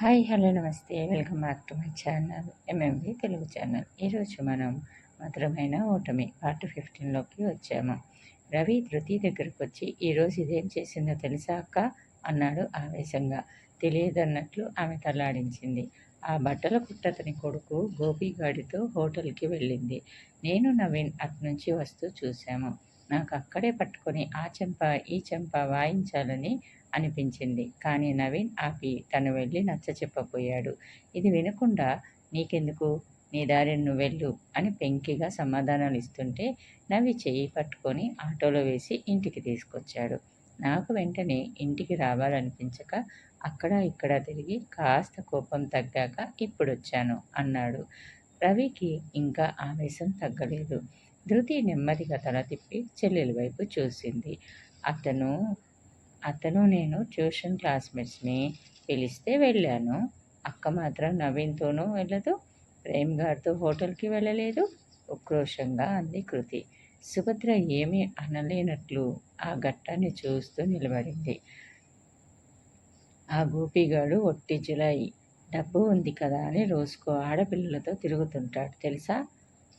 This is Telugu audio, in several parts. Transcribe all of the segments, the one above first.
హాయ్ హలో నమస్తే. Welcome back to my channel MMB Telugu channel. ఈరోజు మనం మధురమైన ఓటమి పార్ట్ ఫిఫ్టీన్లోకి వచ్చాము. రవి ధృతి దగ్గరకు వచ్చి ఈరోజు ఇదేం చేసిందో తెలుసా అన్నాడు ఆవేశంగా. తెలియదన్నట్లు ఆమె తలాడించింది ఆ బట్టల కుట్టతని కొడుకు గోపిగాడితో హోటల్కి వెళ్ళింది. నేను నవీన్ అట్నుంచి వస్తూ చూశాము. నాకు అక్కడే పట్టుకొని ఆ చెంప ఈ చెంప వాయించాలని అనిపించింది. కానీ నవీన్ ఆపి తను వెళ్ళి నచ్చ చెప్పబోయాడు. ఇది వినకుండా నీకెందుకు? నీ దారి నువ్వు వెళ్ళు అని పెంకిగా సమాధానాలు ఇస్తుంటే నవ్వి చెయ్యి పట్టుకొని ఆటోలో వేసి ఇంటికి తీసుకొచ్చాడు. నాకు వెంటనే ఇంటికి రావాలనిపించక అక్కడ ఇక్కడ తిరిగి కాస్త కోపం తగ్గాక ఇప్పుడొచ్చాను అన్నాడు. రవికి ఇంకా ఆవేశం తగ్గలేదు. ధృతి నెమ్మదిగా తల తిప్పి చెల్లెల వైపు చూసింది. అతను అతను నేను ట్యూషన్ క్లాస్మేట్స్ని పిలిస్తే వెళ్ళాను. అక్క మాత్రం నవీన్తోనూ వెళ్ళదు ప్రేమ్ గారితో హోటల్కి వెళ్ళలేదు ఉక్రోషంగా అంది కృతి. సుభద్ర ఏమీ అనలేనట్లు ఆ ఘట్టాన్ని చూస్తూ నిలబడింది. ఆ గోపిగాడు ఒట్టి జులై డబ్బు ఉంది కదా అని రోజుకో ఆడపిల్లలతో తిరుగుతుంటాడు తెలుసా?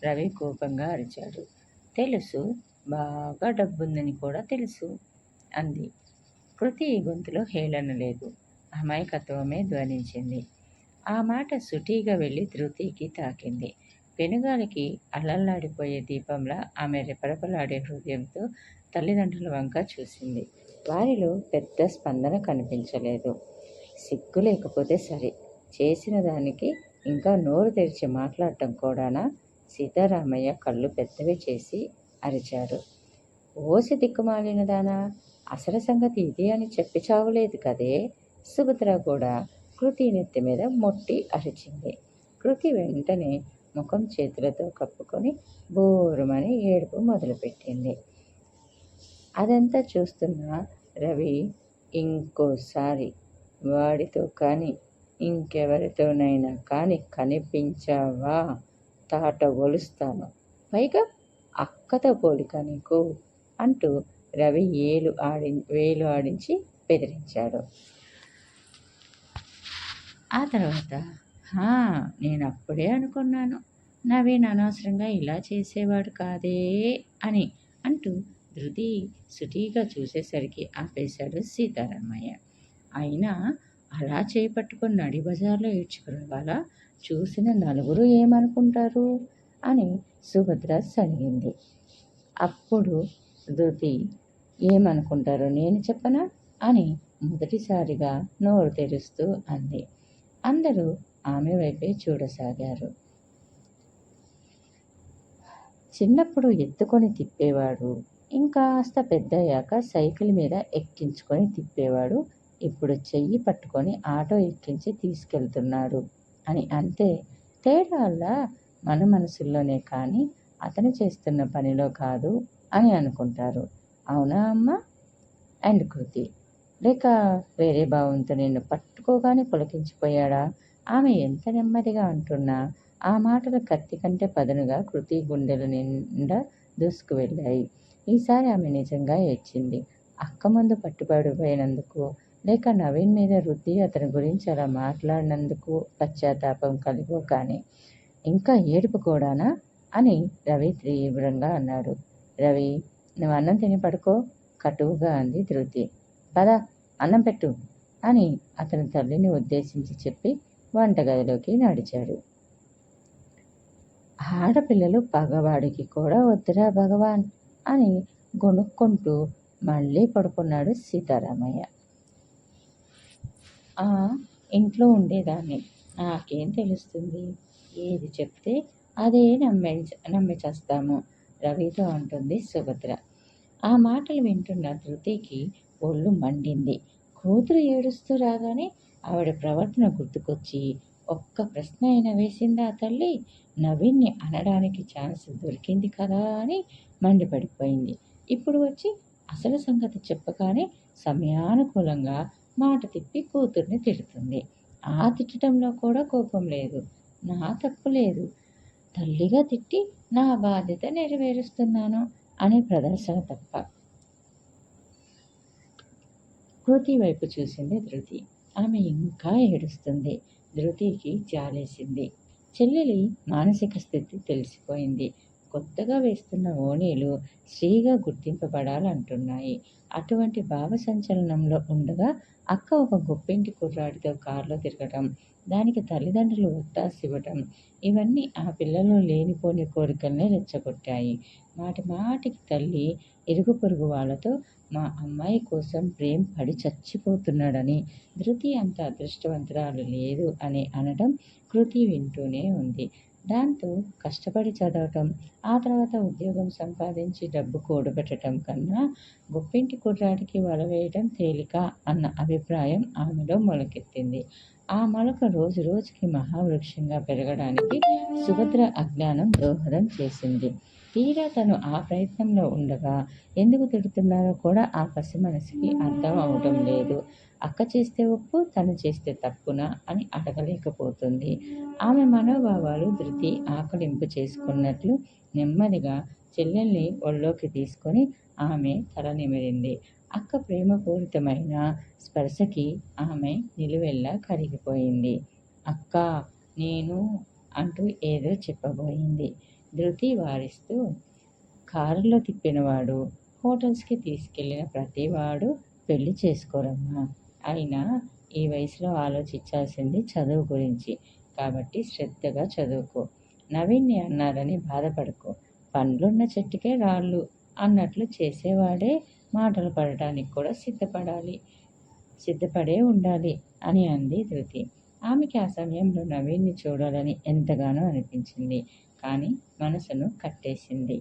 రవి కోపంగా అరిచాడు. తెలుసు బాగా డబ్బుందని కూడా తెలుసు అంది. కృతి గొంతులో హేళన లేదు అమాయకత్వమే ధ్వనించింది. ఆ మాట సుటీగా వెళ్ళి ధృతికి తాకింది. పెనుగాలికి అల్లల్లాడిపోయే దీపంలా ఆమె రెపరెపలాడే హృదయంతో తల్లిదండ్రుల వంక చూసింది. వారిలో పెద్ద స్పందన కనిపించలేదు. సిగ్గు లేకపోతే సరే చేసిన దానికి ఇంకా నోరు తెరిచి మాట్లాడటం కూడానా? సీతారామయ్య కళ్ళు పెద్దవి చేసి అరిచారు. ఓసి దిక్కుమాలినదానా అసలు సంగతి ఇది అని చెప్పి చావలేదు కదే? సుభద్ర కూడా కృతి నెత్తి మీద మొట్టి అరిచింది. కృతి వెంటనే ముఖం చేతులతో కప్పుకొని బోరుమని ఏడుపు మొదలుపెట్టింది. అదంతా చూస్తున్న రవి ఇంకోసారి వాడితో కానీ ఇంకెవరితోనైనా కానీ కనిపించావా? తాట గొలుస్తాను. పైగా అక్కతో పోలిక నీకు అంటూ రవి ఏలు ఆడి వేలు ఆడించి బెదిరించాడు. ఆ తర్వాత నేను అప్పుడే అనుకున్నాను. నవీన్ అనవసరంగా ఇలా చేసేవాడు కాదే అని అంటూ ధృతి సుటీగా చూసేసరికి ఆపేశాడు సీతారామయ్య. అయినా అలా చేపట్టుకుని నడి బజార్లో ఈడ్చుకురావాలా చూసిన నలుగురు ఏమనుకుంటారు? అని సుభద్ర సరిగింది అప్పుడు ధృతి ఏమనుకుంటారో నేను చెప్పనా? అని మొదటిసారిగా నోరు తెరుస్తూ అంది. అందరూ ఆమె వైపే చూడసాగారు. చిన్నప్పుడు ఎత్తుకొని తిప్పేవాడు ఇంకాస్త పెద్దయ్యాక సైకిల్ మీద ఎక్కించుకొని తిప్పేవాడు ఇప్పుడు చెయ్యి పట్టుకొని ఆటో ఎక్కించి తీసుకెళ్తున్నాడు. అని అంతే తేడా మన మనసుల్లోనే కానీ అతను చేస్తున్న పనిలో కాదు అని అనుకుంటారు. అవునా అమ్మ? అండ్ కృతి. లేక వేరే భావంతో నిన్ను పట్టుకోగానే పులకించిపోయాడా? ఆమె ఎంత నెమ్మదిగా అంటున్నా ఆ మాటలు కత్తి కంటే పదునుగా కృతి గుండెల నిండా దూసుకు వెళ్ళాయి. ఈసారి ఆమె నిజంగా ఏడ్చింది. అక్క ముందు పట్టుబడిపోయినందుకు లేక నవీన్ మీద రుద్ది అతని గురించి అలా మాట్లాడినందుకు పశ్చాత్తాపం కలిగో కానీ ఇంకా ఏడుపు కూడానా? అని రవి తీవ్రంగా అన్నాడు. రవి నువ్వు అన్నం తిని పడుకో కటువుగా అంది ధృతి. పద అన్నం పెట్టు అని అతని తల్లిని ఉద్దేశించి చెప్పి వంటగదిలోకి నడిచాడు. ఆడపిల్లలు పగవాడికి కూడా వద్దురా భగవాన్ అని గొనుక్కుంటూ మళ్ళీ పడుకున్నాడు సీతారామయ్య. ఇంట్లో ఉండేదాన్ని. నాకేం తెలుస్తుంది? ఏది చెప్తే అదే నమ్మే నమ్మిచేస్తాము రవితో అంటుంది సుభద్ర. ఆ మాటలు వింటున్న ధృతికి ఒళ్ళు మండింది. కూతురు ఏడుస్తూ రాగానే ఆవిడ ప్రవర్తన గుర్తుకొచ్చి ఒక్క ప్రశ్న అయినా వేసిందా తల్లి? నవీన్ని అనడానికి ఛాన్స్ దొరికింది కదా అని మండిపడిపోయింది. ఇప్పుడు వచ్చి అసలు సంగతి చెప్పగానే సమయానుకూలంగా మాట తిప్పి కూతుర్ని తిడుతుంది. ఆ తిట్టడంలో కూడా కోపం లేదు. నా తప్పు లేదు. తల్లిగా తిట్టి నా బాధ్యత నెరవేరుస్తున్నాను అనే ప్రదర్శన తప్ప. కృతి వైపు చూసింది ధృతి. ఆమె ఇంకా ఏడుస్తుంది. ధృతికి జాలేసింది. చెల్లెలి మానసిక స్థితి తెలిసిపోయింది. కొత్తగా వేస్తున్న ఓణీలు స్త్రీగా గుర్తింపబడాలంటున్నాయి. అటువంటి భావ సంచలనంలో ఉండగా అక్క ఒక గొప్పింటి కుర్రాడితో కారులో తిరగటం దానికి తల్లిదండ్రులు ఒత్తాసి ఇవ్వటం ఇవన్నీ ఆ పిల్లలు లేనిపోని కోరికల్ని రెచ్చగొట్టాయి. మాటి మాటికి తల్లి ఇరుగు పొరుగు వాళ్ళతో మా అమ్మాయి కోసం ప్రేమ్ పడి చచ్చిపోతున్నాడని ధృతి అంత అదృష్టవంతురాలు లేదు అని అనడం కృతి వింటూనే ఉంది. దాంతో కష్టపడి చదవటం ఆ తర్వాత ఉద్యోగం సంపాదించి డబ్బు కూడబెట్టడం కన్నా గొప్పింటి కుర్రాడికి వలవేయడం తేలిక అన్న అభిప్రాయం ఆమెలో మొలకెత్తింది. ఆ మొలక రోజు రోజుకి మహావృక్షంగా పెరగడానికి సుభద్ర అజ్ఞానం దోహదం చేసింది. తీరా తను ఆ ప్రయత్నంలో ఉండగా ఎందుకు తిడుతున్నారో కూడా ఆ పసి మనసుకి అర్థం అవడం లేదు. అక్క చేస్తే ఒప్పు తను చేస్తే తప్పునా అని అడగలేకపోతుంది. ఆమె మనోభావాలు ధృతి ఆకలింపు చేసుకున్నట్లు నెమ్మదిగా చెల్లెల్ని ఒళ్ళోకి తీసుకొని ఆమె తల నిమిరింది. అక్క ప్రేమపూరితమైన స్పర్శకి ఆమె నిలువెల్లా కరిగిపోయింది. అక్క నేను అంటూ ఏదో చెప్పబోయింది. ధృతి వారిస్తూ కారులో తిప్పినవాడు హోటల్స్కి తీసుకెళ్ళిన ప్రతివాడు పెళ్ళి చేసుకోరమ్మా. అయినా ఈ వయసులో ఆలోచించాల్సింది చదువు గురించి. కాబట్టి శ్రద్ధగా చదువుకో. నవీన్ని అన్నారని బాధపడకు. పండ్లున్న చెట్టుకే రాళ్ళు అన్నట్లు చేసేవాడే మాటలు పడటానికి కూడా సిద్ధపడాలి. సిద్ధపడే ఉండాలి అని అంది ధృతి. ఆమెకి ఆ సమయంలో నవీన్ని చూడాలని ఎంతగానో అనిపించింది. కానీ మనసును కట్టేసింది.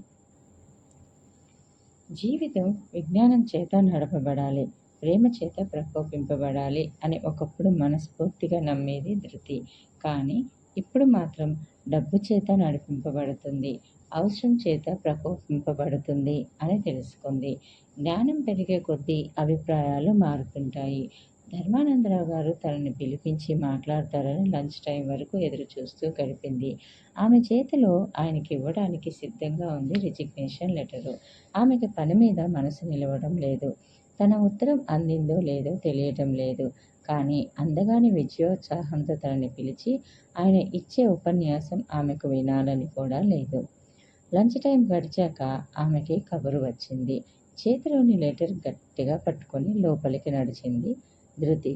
జీవితం విజ్ఞానం చేత నడపబడాలి ప్రేమ చేత ప్రకోపింపబడాలి అని ఒకప్పుడు మనస్ఫూర్తిగా నమ్మేది ధృతి. కానీ ఇప్పుడు మాత్రం డబ్బు చేత నడిపింపబడుతుంది అవసరం చేత ప్రకోపింపబడుతుంది అని తెలుసుకుంది. జ్ఞానం పెరిగే కొద్దీ అభిప్రాయాలు మారుతుంటాయి. ధర్మానందరావు గారు తనని పిలిపించి మాట్లాడతారని లంచ్ టైం వరకు ఎదురు చూస్తూ గడిపింది. ఆమె చేతిలో ఆయనకి ఇవ్వడానికి సిద్ధంగా ఉంది రిజిగ్నేషన్ లెటరు. ఆమెకి పని మీద మనసు నిలవడం లేదు. తన ఉత్తరం అందిందో లేదో తెలియటం లేదు. కానీ అందగాని విజయోత్సాహంతో తనని పిలిచి ఆయన ఇచ్చే ఉపన్యాసం ఆమెకు వినాలని కూడా లేదు. లంచ్ టైం గడిచాక ఆమెకి కబురు వచ్చింది. చేతిలోని లెటర్ గట్టిగా పట్టుకొని లోపలికి నడిచింది. ధృతి.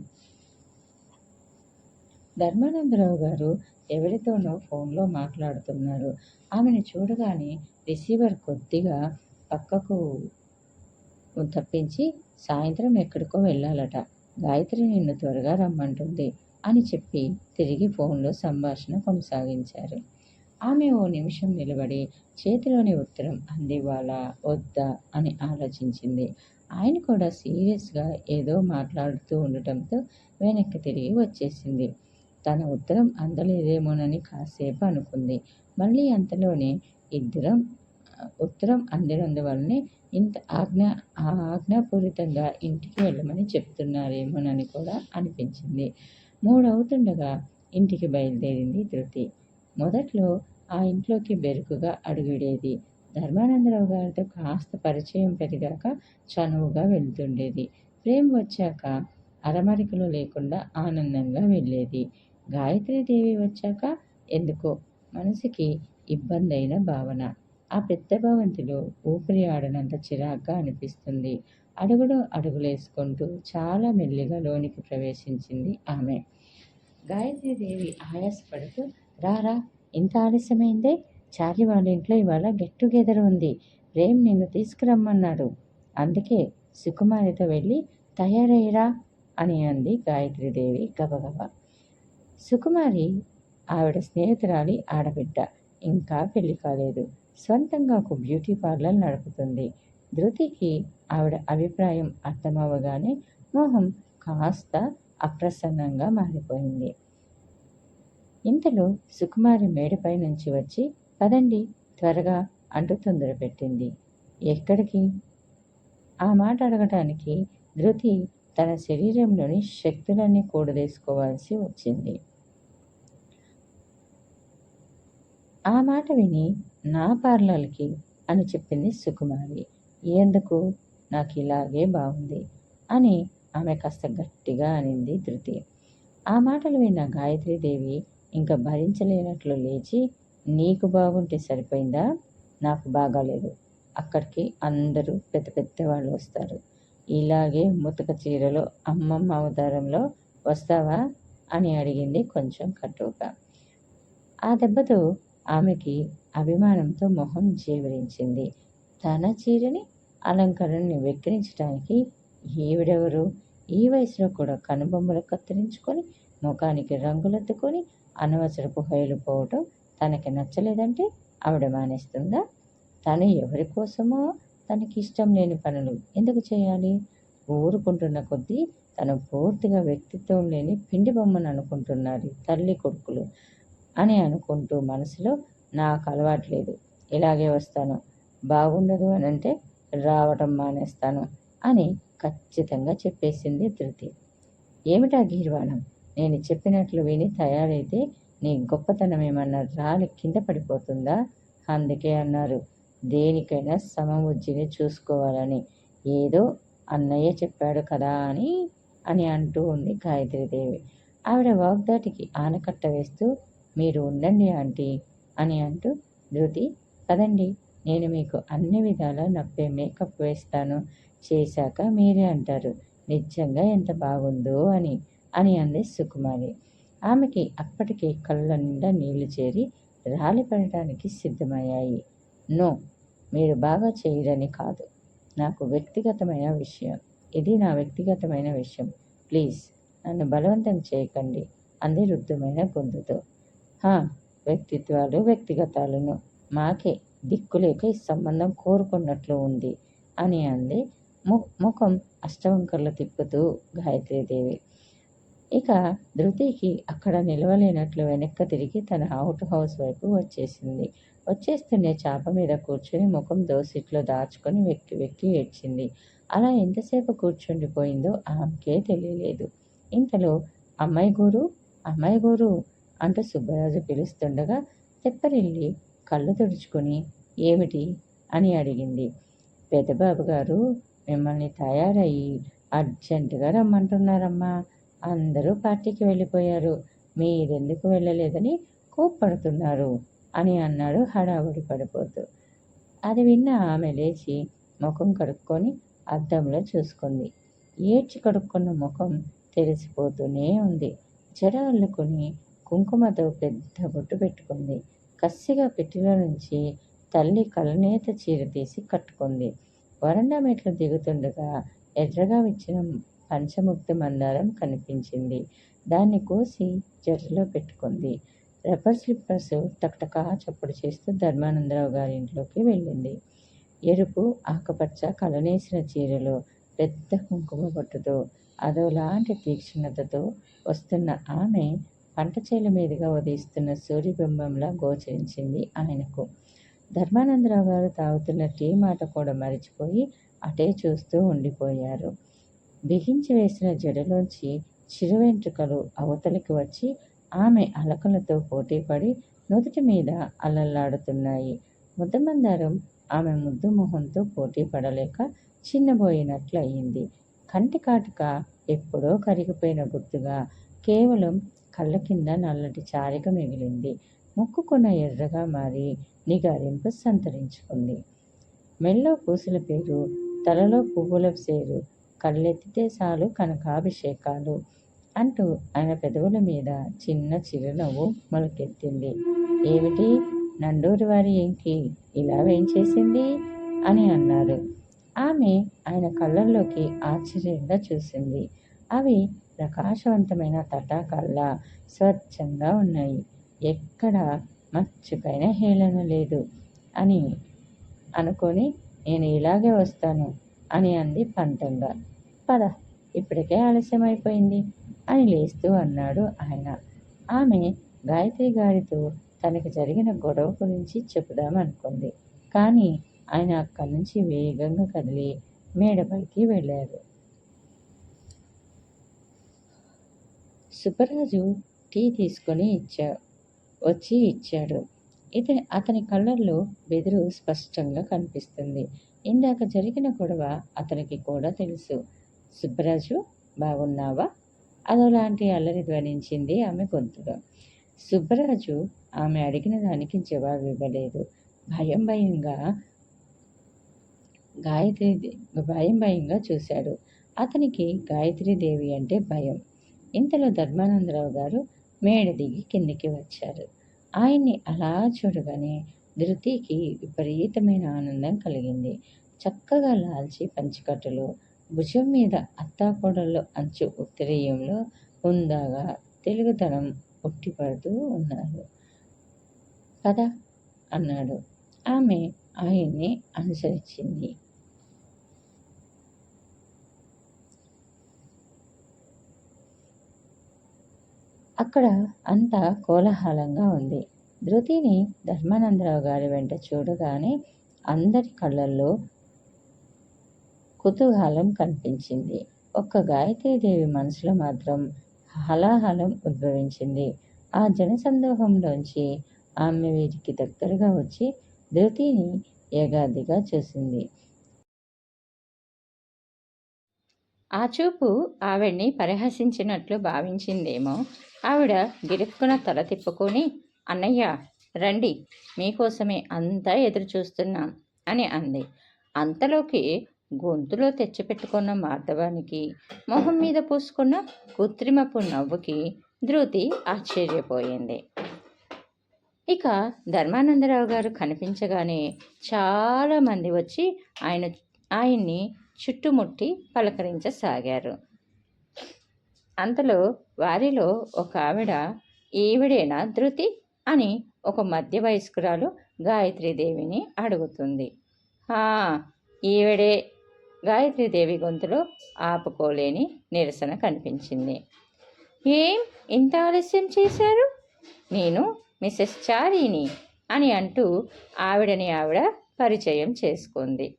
ధర్మానందరావు గారు ఎవరితోనో ఫోన్లో మాట్లాడుతున్నారు. ఆమెను చూడగానే రిసీవర్ కొద్దిగా పక్కకు తప్పించి సాయంత్రం ఎక్కడికో వెళ్ళాలట. గాయత్రి నిన్ను త్వరగా రమ్మంటుంది అని చెప్పి తిరిగి ఫోన్లో సంభాషణ కొనసాగించారు. ఆమె ఓ నిమిషం నిలబడి చేతిలోని ఉత్తరం అందివ్వాలా? వద్దా? అని ఆలోచించింది. ఆయన కూడా సీరియస్గా ఏదో మాట్లాడుతూ ఉండటంతో వెనక్కి తిరిగి వచ్చేసింది. తన ఉత్తరం అందలేదేమోనని కాసేపు అనుకుంది. మళ్ళీ అంతలోనే ఇద్దరం ఉత్తరం అందినందువల్లనే ఇంత ఆజ్ఞ ఆజ్ఞాపూరితంగా ఇంటికి వెళ్ళమని చెప్తున్నారేమోనని కూడా అనిపించింది. మూడవుతుండగా ఇంటికి బయలుదేరింది ధృతి. మొదట్లో ఆ ఇంట్లోకి బెరుకుగా అడుగుడేది. ధర్మానందరావు గారితో కాస్త పరిచయం పెరిగాక చనువుగా వెళ్తుండేది. ప్రేమ్ వచ్చాక అరమరికలు లేకుండా ఆనందంగా వెళ్ళేది. గాయత్రీదేవి వచ్చాక ఎందుకో మనసుకి ఇబ్బంది అయిన భావన. ఆ పెద్ద భవంతిలో ఊపిరి ఆడనంత చిరాగ్గా అనిపిస్తుంది. అడుగుడు అడుగులేసుకుంటూ చాలా మెల్లిగా లోనికి ప్రవేశించింది ఆమె. గాయత్రీదేవి ఆయాసపడుతూ రారా ఇంత ఆలస్యమైందే? చార్లీ వాళ్ళ ఇంట్లో ఇవాళ గెట్ టుగెదర్ ఉంది. ప్రేమ్ నిన్ను తీసుకురమ్మన్నాడు. అందుకే సుకుమారితో వెళ్ళి తయారయ్యరా? అని అంది గాయత్రీదేవి గబగబా. సుకుమారి ఆవిడ స్నేహితురాలి ఆడబిడ్డ. ఇంకా పెళ్ళి కాలేదు. సొంతంగా ఒక బ్యూటీ పార్లర్ నడుపుతుంది. ధృతికి ఆవిడ అభిప్రాయం అర్థమవగానే మొహం కాస్త అప్రసన్నంగా మారిపోయింది. ఇంతలో సుకుమారి మేడపై నుంచి వచ్చి పదండి త్వరగా అంటూ తొందర పెట్టింది. ఎక్కడికి? ఆ మాట అడగటానికి ధృతి తన శరీరంలోని శక్తులన్నీ కూడదేసుకోవాల్సి వచ్చింది. ఆ మాట విని నా పార్లర్కి అని చెప్పింది సుకుమారి. ఎందుకు? నాకు ఇలాగే బాగుంది అని ఆమె కాస్త గట్టిగా అనింది ధృతి. ఆ మాటలు విన్న గాయత్రీదేవి ఇంకా భరించలేనట్లు లేచి నీకు బాగుంటే సరిపోయిందా? నాకు బాగాలేదు అక్కడికి అందరూ పెద్ద పెద్ద వాళ్ళు వస్తారు. ఇలాగే ముతక చీరలో అమ్మమ్మ అవతారంలో వస్తావా? అని అడిగింది కొంచెం కటువుగా. ఆ దెబ్బతో ఆమెకి అభిమానంతో మొహం జీవరించింది తన చీరని అలంకరణని వెక్కిరించడానికి ఈవిడెవరు? ఈ వయసులో కూడా కనుబొమ్మలు కత్తిరించుకొని ముఖానికి రంగులెత్తుకొని అనవసరపు హైలు పోవటం తనకి నచ్చలేదంటే ఆవిడ మానేస్తుందా? తను ఎవరి కోసమో తనకి ఇష్టం లేని పనులు ఎందుకు చేయాలి? ఊరుకుంటున్న కొద్దీ తను పూర్తిగా వ్యక్తిత్వం లేని పిండి బొమ్మను అనుకుంటున్నారు తల్లి కొడుకులు అని అనుకుంటూ మనసులో నాకు అలవాట్లేదు ఇలాగే వస్తాను. బాగుండదు అని అంటే రావటం మానేస్తాను అని ఖచ్చితంగా చెప్పేసింది ధృతి. ఏమిటా గీర్వాణం? నేను చెప్పినట్లు విని తయారైతే నీ గొప్పతనం ఏమన్నా రాలి కింద పడిపోతుందా? అందుకే అన్నారు. దేనికైనా సమబుద్ధిని చూసుకోవాలని. ఏదో అన్నయ్య చెప్పాడు కదా అని అని అంటూ ఉంది గాయత్రీదేవి. ఆవిడ వాగ్దాటికి ఆనకట్ట వేస్తూ మీరు ఉండండి ఆంటీ అని అంటూ ధృతి కదండి నేను మీకు అన్ని విధాలా నప్పే మేకప్ వేస్తాను చేశాక మీరే అంటారు. నిజంగా ఎంత బాగుందో అని. అని అంది సుకుమారి. ఆమెకి అప్పటికే కళ్ళ నిండా నీళ్ళు చేరి రాలిపడటానికి సిద్ధమయ్యాయి. నో మీరు బాగా చేయరని కాదు. నాకు వ్యక్తిగతమైన విషయం. ఇది నా వ్యక్తిగతమైన విషయం. ప్లీజ్ నన్ను బలవంతం చేయకండి అంది రుద్ధమైన గొంతుతో. హా వ్యక్తిత్వాలు వ్యక్తిగతాలను. మాకే దిక్కులేక ఈ సంబంధం కోరుకున్నట్లు ఉంది అని అంది. ము ముఖం అష్టవంకర్లు తిప్పుతూ గాయత్రీదేవి. ఇక ధృతికి అక్కడ నిలవలేనట్లు వెనక్కి తిరిగి తన అవుట్ హౌస్ వైపు వచ్చేసింది. వచ్చేస్తూనే చాప మీద కూర్చొని ముఖం దోసిట్లో దాచుకొని వెక్కి వెక్కి ఏడ్చింది. అలా ఎంతసేపు కూర్చుండిపోయిందో ఆమెకే తెలియలేదు. ఇంతలో అమ్మాయి గోరు అమ్మాయి గోరు అంటూ సుబ్బరాజు పిలుస్తుండగా తెప్పరిల్లి కళ్ళు తుడుచుకొని ఏమిటి? అని అడిగింది. పెద్దబాబు గారు మిమ్మల్ని తయారయ్యి అర్జెంటుగా రమ్మంటున్నారమ్మా. అందరూ పార్టీకి వెళ్ళిపోయారు. మీరెందుకు వెళ్ళలేదని కోప్పడుతున్నారు అని అన్నాడు హడావుడి పడిపోతూ. అది విన్న ఆమె లేచి ముఖం కడుక్కొని అద్దంలో చూసుకుంది. ఏడ్చి కడుక్కున్న ముఖం తెరిసిపోతూనే ఉంది. జడ అల్లుకొని కుంకుమతో పెద్ద బొట్టు పెట్టుకుంది. కసిగా పెట్టిలో నుంచి తల్లి కలనేత చీర తీసి కట్టుకుంది. వరండా మెట్లు దిగుతుండగా ఎర్రగా విచ్చిన పంచముక్తి మందారం కనిపించింది. దాన్ని కోసి జట్టులో పెట్టుకుంది. రబ్బర్ స్లిప్పర్స్ టక్టకా చప్పుడు చేస్తూ ధర్మానందరావు గారి ఇంట్లోకి వెళ్ళింది. ఎరుపు ఆకుపచ్చ కలనేసిన చీరలో పెద్ద కుంకుమ పట్టుతో అదోలాంటి తీక్షణతతో వస్తున్న ఆమె పంట చేల మీదుగా ఉదయిస్తున్న సూర్యబింబంలా గోచరించింది ఆయనకు. ధర్మానందరావు గారు తాగుతున్న టీ మాట కూడా మరిచిపోయి అటే చూస్తూ ఉండిపోయారు. బిగించి వేసిన జడలోంచి చిరు వెంట్రుకలు అవతలికి వచ్చి ఆమె అలకలతో పోటీపడి నుదుటి మీద అల్లల్లాడుతున్నాయి ముద్దమందారం ఆమె ముద్దు మొహంతో పోటీ పడలేక చిన్నబోయినట్లు అయింది కంటి కాటుక ఎప్పుడో కరిగిపోయిన గుర్తుగా కేవలం కళ్ళ కింద నల్లటి చారిక మిగిలింది. ముక్కుకున్న ఎర్రగా మారి నిగారింపు సంతరించుకుంది. మెల్లో పూసల పేరు తలలో పువ్వుల సేరు కళ్ళెత్తితే చాలు కనకాభిషేకాలు అంటూ ఆయన పెదవుల మీద చిన్న చిరునవ్వు మొలకెత్తింది. ఏమిటి? నండూరి వారి ఏంకి ఇలా వేయించేసింది అని అన్నారు. ఆమె ఆయన కళ్ళల్లోకి ఆశ్చర్యంగా చూసింది. అవి ప్రకాశవంతమైన తటాకల్లా స్వచ్ఛంగా ఉన్నాయి. ఎక్కడ మచ్చుకైన హేళన లేదు అని అనుకొని నేను ఇలాగే వస్తాను అని అంది పంతంగా. పద. ఇప్పటికే ఆలస్యం అయిపోయింది అని లేస్తూ అన్నాడు ఆయన. ఆమె గాయత్రి గారితో తనకి జరిగిన గొడవ గురించి చెబుదామనుకుంది కానీ ఆయన అక్కడి నుంచి వేగంగా కదిలి మేడపైకి వెళ్ళారు. సుబ్బరాజు టీ తీసుకొని ఇచ్చా వచ్చి ఇచ్చాడు. ఇతని అతని కళ్ళల్లో బెదురు స్పష్టంగా కనిపిస్తుంది. ఇందాక జరిగిన గొడవ అతనికి కూడా తెలుసు. సుబ్బరాజు బాగున్నావా? అదోలాంటి అల్లరి ధ్వనించింది ఆమె గొంతులో. సుబ్బరాజు ఆమె అడిగిన దానికి జవాబు ఇవ్వలేదు. భయం భయంగా గాయత్రి భయం భయంగా చూశాడు. అతనికి గాయత్రీదేవి అంటే భయం. ఇంతలో ధర్మానందరావు గారు మేడ దిగి కిందికి వచ్చారు. ఆయన్ని అలా చూడగానే ధృతికి విపరీతమైన ఆనందం కలిగింది. చక్కగా లాల్చి పంచికట్టులు భుజం మీద అత్తాకోడల్లో అంచు ఉత్తరీయంలో ఉందాగా తెలుగుతనం ఉట్టిపడుతూ ఉన్నారు. కదా? అన్నాడు. ఆమె ఆయన్ని అనుసరించింది. అక్కడ అంతా కోలాహలంగా ఉంది. ధృతిని ధర్మానందరావు గారి వెంట చూడగానే అందరి కళ్ళల్లో కుతూహలం కనిపించింది. ఒక్క గాయత్రీదేవి మనసులో మాత్రం హలాహలం ఉద్భవించింది. ఆ జనసందోహంలోంచి ఆమె వీరికి దగ్గరగా వచ్చి ధృతిని ఏగాదిగా చూసింది. ఆ చూపు ఆవిడ్ని పరిహసించినట్లు భావించిందేమో. ఆవిడ గిరుక్కున తల తిప్పుకొని అన్నయ్య రండి మీకోసమే అంతా ఎదురు చూస్తున్నాం అని అంది. అంతలోకి గొంతులో తెచ్చిపెట్టుకున్న మార్దవానికి మొహం మీద పూసుకున్న కృత్రిమపు నవ్వుకి ధృతి ఆశ్చర్యపోయింది. ఇక ధర్మానందరావు గారు కనిపించగానే చాలామంది వచ్చి ఆయన ఆయన్ని చుట్టుముట్టి పలకరించసాగారు. అంతలో వారిలో ఒక ఆవిడ ఈవిడేనా ధృతి? అని ఒక మధ్య వయస్కురాలు గాయత్రీదేవిని అడుగుతుంది. ఈవిడే గాయత్రీదేవి గొంతులో ఆపుకోలేని నిరసన కనిపించింది. ఏం? ఇంత ఆలస్యం చేశారు? నేను మిస్సెస్ చారీని అని అంటూ ఆవిడని ఆవిడ పరిచయం చేసుకుంది.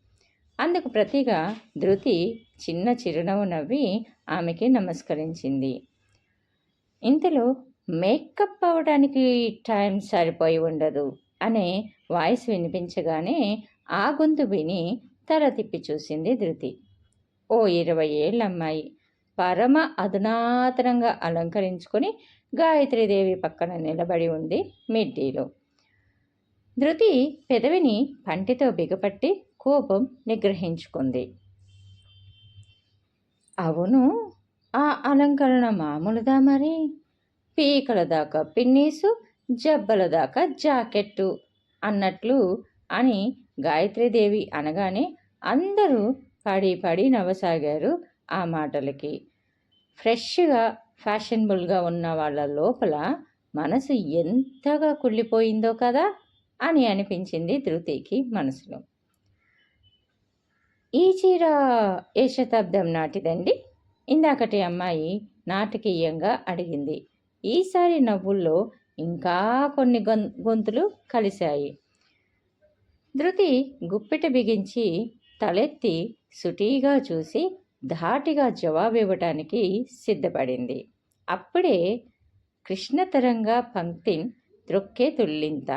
అందుకు ప్రతిగా ధృతి చిన్న చిరునవ్వు నవ్వి ఆమెకి నమస్కరించింది. ఇంతలో మేకప్ అవ్వడానికి టైం సరిపోయి ఉండదు అనే వాయిస్ వినిపించగానే ఆ గొంతు విని తల తిప్పి చూసింది ధృతి. ఓ ఇరవై ఏళ్ళ అమ్మాయి పరమ అధునాతనంగా అలంకరించుకొని గాయత్రీదేవి పక్కన నిలబడి ఉంది మిడ్డీలో. ధృతి పెదవిని పంటితో బిగపట్టి కోపం నిగ్రహించుకుంది. అవును ఆ అలంకరణ మామూలుదా మరి? పీకల దాకా పిన్నీసు జబ్బల దాకా జాకెట్టు అన్నట్లు అని గాయత్రీదేవి అనగానే అందరూ పడి పడి నవ్వసాగారు ఆ మాటలకి. ఫ్రెష్గా ఫ్యాషనబుల్గా ఉన్న వాళ్ళ లోపల మనసు ఎంతగా కుళ్ళిపోయిందో కదా అని అనిపించింది ధృతికి మనసులో. ఈ చీర ఏ శతాబ్దం నాటిదండి? ఇందాకటి అమ్మాయి నాటకీయంగా అడిగింది. ఈసారి నవ్వుల్లో ఇంకా కొన్ని గొంతులు కలిశాయి. ధృతి గుప్పిట బిగించి తలెత్తి సుటీగా చూసి ధాటిగా జవాబివ్వటానికి సిద్ధపడింది. అప్పుడే కృష్ణతరంగా పంక్తిన్ త్రొక్కే తుల్లింత.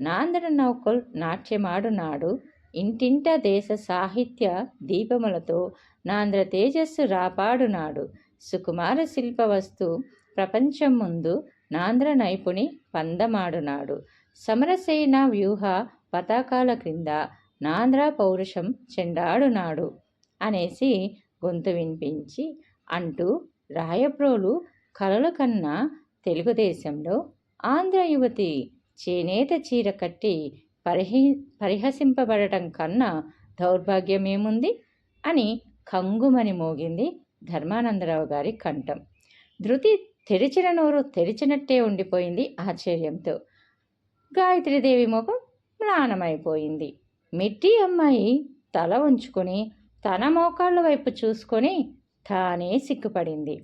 నాందన నౌకల్ నాట్యమాడునాడు. ఇంటింట దేశ సాహిత్య దీపములతో నాంద్ర తేజస్సు రాపాడునాడు. సుకుమార శిల్ప వస్తు ప్రపంచం ముందు నాంద్ర నైపుణి పందమాడునాడు. సమరసేన వ్యూహ పతాకాల క్రింద నాంద్ర పౌరుషం చెండాడునాడు అనేసి గొంతు వినిపించి అంటూ రాయప్రోలు కలల కన్నా తెలుగుదేశంలో ఆంధ్ర యువతి చేనేత చీర కట్టి పరిహి పరిహసింపబడటం కన్నా దౌర్భాగ్యమేముంది? అని కంగుమని మోగింది ధర్మానందరావు గారి కంఠం. ధృతి తెరిచిన నోరు తెరిచినట్టే ఉండిపోయింది ఆశ్చర్యంతో. గాయత్రీదేవి ముఖం మ్లానమైపోయింది. మిట్టి అమ్మాయి తల ఉంచుకొని తన మోకాళ్ళ వైపు చూసుకొని తానే సిగ్గుపడింది.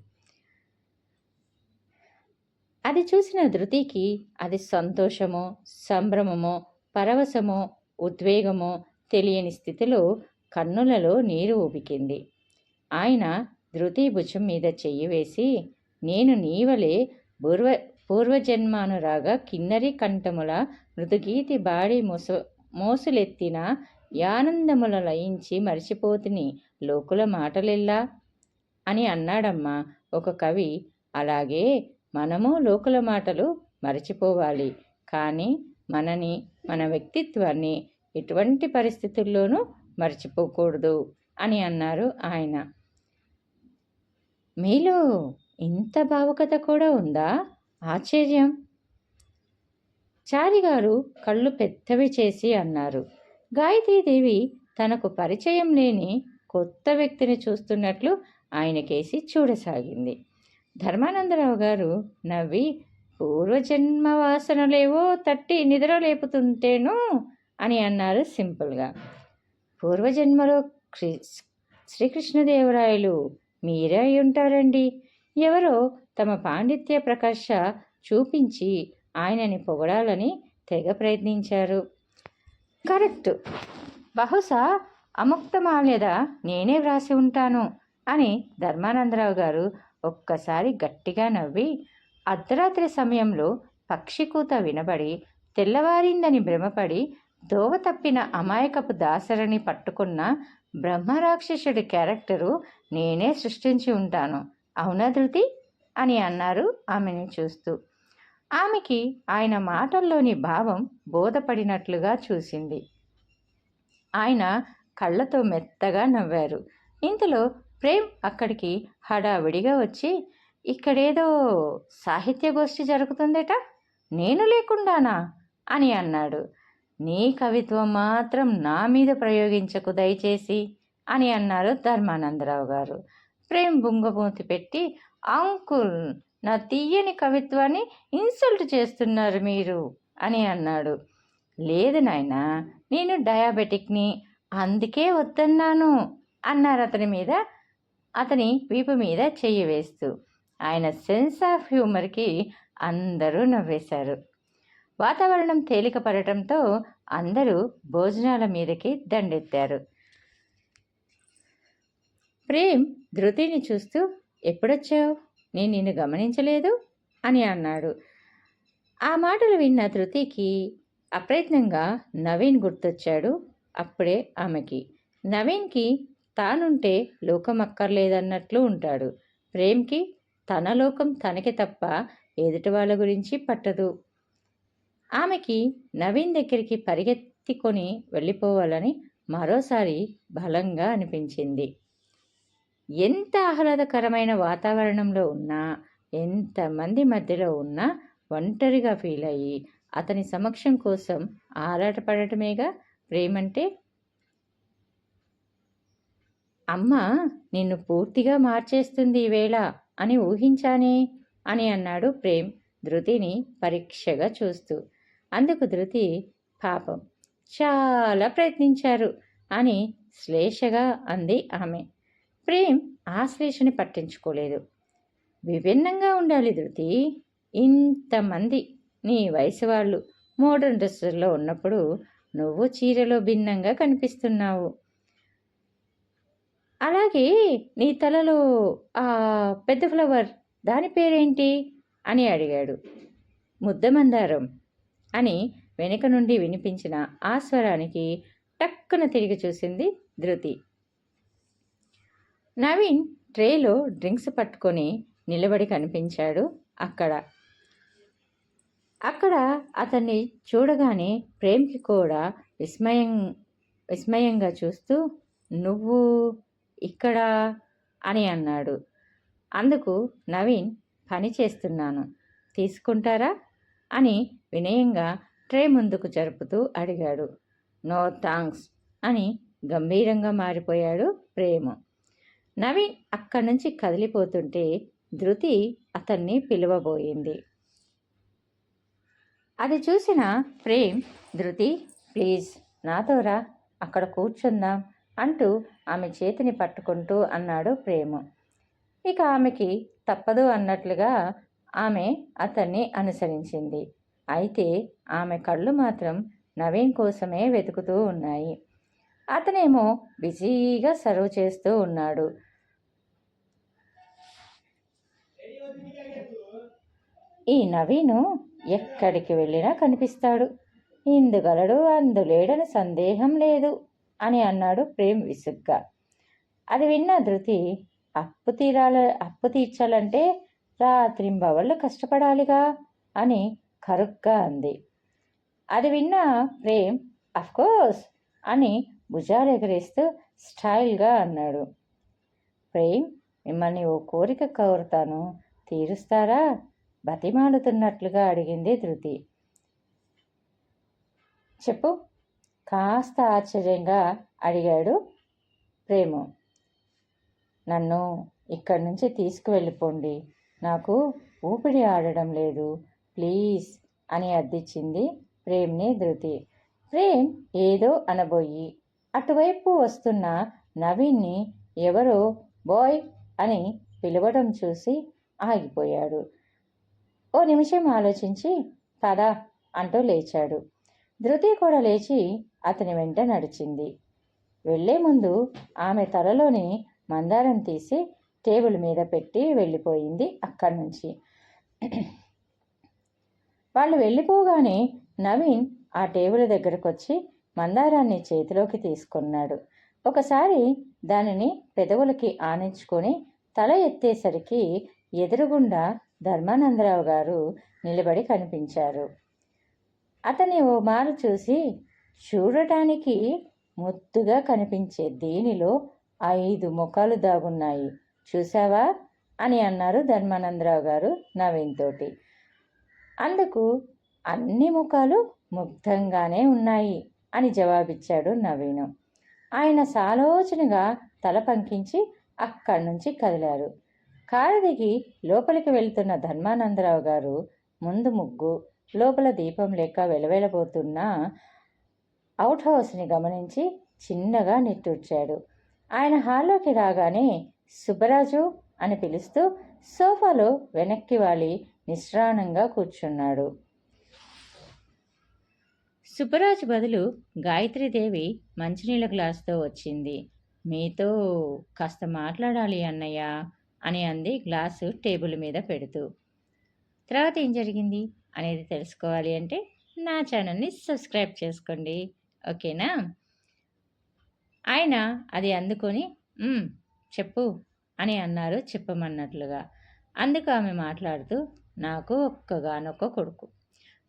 అది చూసిన ధృతికి అది సంతోషమో సంభ్రమమో పరవశమో ఉద్వేగమో తెలియని స్థితిలో కన్నులలో నీరు ఊపికింది. ఆయన ధృతి భుజం మీద చెయ్యి వేసి నేను నీవలే బుర్వ పూర్వజన్మానురాగా కిన్నరి కంఠముల మృదుగీతి బాడి మోసు మోసులెత్తిన యానందముల లయించి మరిచిపోతుని లోకుల మాటలెల్లా? అని అన్నాడమ్మా ఒక కవి. అలాగే మనము లోకుల మాటలు మరచిపోవాలి. కానీ మనని మన వ్యక్తిత్వాన్ని ఎటువంటి పరిస్థితుల్లోనూ మర్చిపోకూడదు అని అన్నారు ఆయన. మీలో ఇంత భావుకత కూడా ఉందా? ఆశ్చర్యం. చారిగారు కళ్ళు పెద్దవి చేసి అన్నారు. గాయత్రీదేవి తనకు పరిచయం లేని కొత్త వ్యక్తిని చూస్తున్నట్లు ఆయనకేసి చూడసాగింది. ధర్మానందరావు గారు నవ్వి పూర్వజన్మ వాసనలేవో తట్టి నిద్ర లేపుతుంటేను అని అన్నారు సింపుల్గా. పూర్వజన్మలో శ్రీ శ్రీకృష్ణదేవరాయలు మీరే అయి ఉంటారండి. ఎవరో తమ పాండిత్య ప్రకాశ చూపించి ఆయనని పొగడాలని తెగ ప్రయత్నించారు. కరెక్ట్. బహుశా అముక్తమాల్యద నేనే వ్రాసి ఉంటాను అని ధర్మానందరావు గారు ఒక్కసారి గట్టిగా నవ్వి అర్ధరాత్రి సమయంలో పక్షి కూత వినబడి తెల్లవారిందని భ్రమపడి దోవ తప్పిన అమాయకపు దాసరిని పట్టుకున్న బ్రహ్మరాక్షసుడి క్యారెక్టరు నేనే సృష్టించి ఉంటాను. అవునా ధృతి? అని అన్నారు ఆమెను చూస్తూ. ఆమెకి ఆయన మాటల్లోని భావం బోధపడినట్లుగా చూసింది. ఆయన కళ్ళతో మెత్తగా నవ్వారు. ఇంతలో ప్రేమ్ అక్కడికి హడావిడిగా వచ్చి ఇక్కడేదో సాహిత్య గోష్ఠి జరుగుతుందట? నేను లేకుండానా? అని అన్నాడు. నీ కవిత్వం మాత్రం నా మీద ప్రయోగించకు దయచేసి అని అన్నారు ధర్మానందరావు గారు. ప్రేమ్ బుంగమూతి పెట్టి అంకుల్ నా తీయని కవిత్వాన్ని ఇన్సల్ట్ చేస్తున్నారు మీరు అని అన్నాడు. లేదు నాయనా నేను డయాబెటిక్ని అందుకే వద్దన్నాను అన్నారు అతని మీద అతని వీపు మీద చెయ్యి వేస్తూ. ఆయన సెన్స్ ఆఫ్ హ్యూమర్కి అందరూ నవ్వేశారు. వాతావరణం తేలిక పడటంతో అందరూ భోజనాల మీదకి దండెత్తారు. ప్రేమ్ ధృతిని చూస్తూ ఎప్పుడొచ్చావు? నేను నిన్ను గమనించలేదు? అని అన్నాడు. ఆ మాటలు విన్న ధృతికి అప్రయత్నంగా నవీన్ గుర్తొచ్చాడు అప్పుడే ఆమెకి. నవీన్కి తానుంటే లోకం అక్కర్లేదన్నట్లు ఉంటాడు. ప్రేమ్కి తన లోకం తనకి తప్ప ఎదుటి వాళ్ళ గురించి పట్టదు. ఆమెకి నవీన్ దగ్గరికి పరిగెత్తికొని వెళ్ళిపోవాలని మరోసారి బలంగా అనిపించింది. ఎంత ఆహ్లాదకరమైన వాతావరణంలో ఉన్నా ఎంతమంది మధ్యలో ఉన్నా ఒంటరిగా ఫీల్ అయ్యి అతని సమక్షం కోసం ఆరాటపడటమేగా? ప్రేమంటే? అమ్మ నిన్ను పూర్తిగా మార్చేస్తుంది ఈవేళ అని ఊహించానే అని అన్నాడు ప్రేమ్ ధృతిని పరీక్షగా చూస్తూ. అందుకు ధృతి పాపం చాలా ప్రయత్నించారు అని శ్లేషగా అంది ఆమె. ప్రేమ్ ఆశ్లేషని పట్టించుకోలేదు. విభిన్నంగా ఉండాలి ధృతి. ఇంతమంది నీ వయసు వాళ్ళు మోడర్న్ డ్రెస్సుల్లో ఉన్నప్పుడు నువ్వు చీరలో భిన్నంగా కనిపిస్తున్నావు. అలాగే నీ తలలో ఆ పెద్ద ఫ్లవర్ దాని పేరేంటి? అని అడిగాడు. ముద్దమందారం అని వెనుక నుండి వినిపించిన ఆ స్వరానికి టక్కున తిరిగి చూసింది ధృతి. నవీన్ ట్రేలో డ్రింక్స్ పట్టుకొని నిలబడి కనిపించాడు అక్కడ. అక్కడ అతన్ని చూడగానే ప్రేమ్కి కూడా విస్మయం విస్మయంగా చూస్తూ నువ్వు ఇక్కడ అని అన్నాడు. అందుకు నవీన్ పని చేస్తున్నాను. తీసుకుంటారా అని వినయంగా ట్రే ముందుకు జరుపుతూ అడిగాడు. నో థాంక్స్ అని గంభీరంగా మారిపోయాడు ప్రేమ. నవీన్ అక్కడి నుంచి కదిలిపోతుంటే ధృతి అతన్ని పిలువబోయింది. అది చూసిన ప్రేమ్ ధృతి ప్లీజ్ నాతోరా అక్కడ కూర్చుందాం అంటూ ఆమె చేతిని పట్టుకుంటూ అన్నాడు ప్రేమ. ఇక ఆమెకి తప్పదు అన్నట్లుగా ఆమె అతన్ని అనుసరించింది. అయితే ఆమె కళ్ళు మాత్రం నవీన్ కోసమే వెతుకుతూ ఉన్నాయి. అతనేమో బిజీగా సర్వ్ చేస్తూ ఉన్నాడు. ఈ నవీను ఎక్కడికి వెళ్ళినా కనిపిస్తాడు. ఇందుగలడు అందులేడని సందేహం లేదు అని అన్నాడు ప్రేమ్ విసుగ్గా. అది విన్న ధృతి అప్పు తీరాల అప్పు తీర్చాలంటే రాత్రింబవళ్ళు కష్టపడాలిగా అని కరుగ్గా అంది. అది విన్న ప్రేమ్ అఫ్కోర్స్ అని భుజాలు ఎగరేస్తూ స్టైల్గా అన్నాడు. ప్రేమ్ మిమ్మల్ని ఓ కోరిక కోరుతాను. తీరుస్తారా? బతిమాలుతున్నట్లుగా అడిగింది ధృతి. చెప్పు. కాస్త ఆశ్చర్యంగా అడిగాడు ప్రేము. నన్ను ఇక్కడి నుంచి తీసుకువెళ్ళిపోండి. నాకు ఊపిరి ఆడడం లేదు. ప్లీజ్ అని అద్దిచ్చింది ప్రేమ్ని ధృతి. ప్రేమ్ ఏదో అనబోయి అటువైపు వస్తున్న నవీన్ని ఎవరో బాయ్ అని పిలవడం చూసి ఆగిపోయాడు. ఓ నిమిషం ఆలోచించి పద అంటూ లేచాడు. ధృతి కూడా లేచి అతని వెంట నడిచింది. వెళ్ళే ముందు ఆమె తలలోని మందారం తీసి టేబుల్ మీద పెట్టి వెళ్ళిపోయింది అక్కడి నుంచి. వాళ్ళు వెళ్ళిపోగానే నవీన్ ఆ టేబుల్ దగ్గరకు వచ్చి మందారాన్ని చేతిలోకి తీసుకున్నాడు. ఒకసారి దానిని పెదవులకి ఆనించుకొని తల ఎత్తేసరికి ఎదురుగుండా ధర్మానందరావు గారు నిలబడి కనిపించారు. అతని ఓ మారు చూసి చూడటానికి ముద్దుగా కనిపించే దీనిలో ఐదు ముఖాలు దాగున్నాయి. చూసావా అని అన్నారు ధర్మానందరావు గారు నవీన్ తోటి అందుకు అన్ని ముఖాలు ముగ్ధంగానే ఉన్నాయి. అని జవాబిచ్చాడు నవీను. ఆయన సాలోచనగా తల పంకించి అక్కడి నుంచి కదిలారు. కారు దిగి లోపలికి వెళ్తున్న ధర్మానందరావు గారు ముందు ముగ్గు లోపల దీపం లేక వెలవెలబోతున్న అవుట్ హౌస్ని గమనించి చిన్నగా నిట్టూర్చాడు. ఆయన హాల్లోకి రాగానే సుబ్బరాజు అని పిలుస్తూ సోఫాలో వెనక్కి వాలి నిశ్రానంగా కూర్చున్నాడు. సుబ్బరాజు బదులు గాయత్రీదేవి మంచినీళ్ళ గ్లాసుతో వచ్చింది. మీతో కాస్త మాట్లాడాలి అన్నయ్య అని అంది గ్లాసు టేబుల్ మీద పెడుతూ. తర్వాత ఏం జరిగింది? అనేది తెలుసుకోవాలి అంటే నా ఛానల్ని సబ్స్క్రైబ్ చేసుకోండి. ఓకేనా? ఆయన అది అందుకొని చెప్పు అని అన్నారు చెప్పమన్నట్లుగా. అందుకు ఆమె మాట్లాడుతూ నాకు ఒక్కగానొక్క కొడుకు.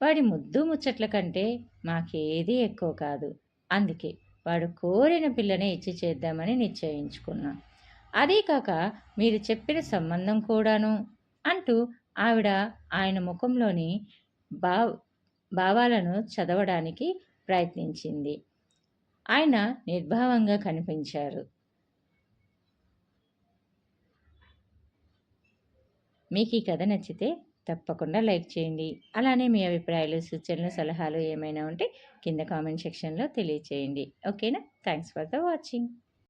వాడి ముద్దు ముచ్చట్ల కంటే మాకేది ఎక్కువ కాదు. అందుకే వాడు కోరిన పిల్లనే ఇచ్చి చేద్దామని నిశ్చయించుకున్నా. అదే కాక మీరు చెప్పిన సంబంధం కూడాను అంటూ ఆవిడ ఆయన ముఖంలోని భా భావాలను చదవడానికి ప్రయత్నించింది. ఆయన నిర్భావంగా కనిపించారు. మీకు ఈ కథ నచ్చితే తప్పకుండా లైక్ చేయండి. అలానే మీ అభిప్రాయాలు సూచనలు సలహాలు ఏమైనా ఉంటే కింద కామెంట్ సెక్షన్లో తెలియచేయండి. ఓకేనా? Thanks for the watching.